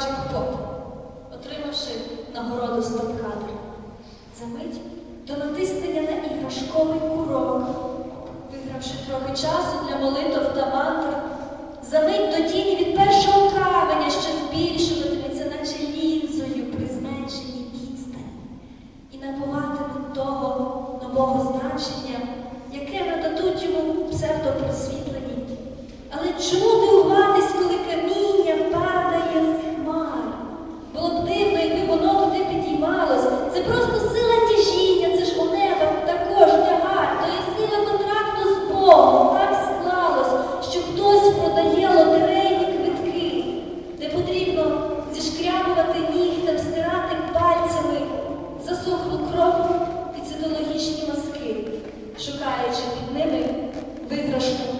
Миколайовича Потоп, отримавши нагороду стоп-кадр. За мить до натиснення на іграшковий курок, вигравши трохи часу для молитв та мантр, за мить до тіні від першого каменя, що збільшуватиметься, наче лінзою при зменшенні відстані, і набуватиме того нового значення, яке нададуть йому псевдопросвітлені. Але чути. продає лотерейні квитки, де потрібно зішкрябувати нігтем, стирати пальцями засохлу кров під цитологічні маски, шукаючи під ними виграшку.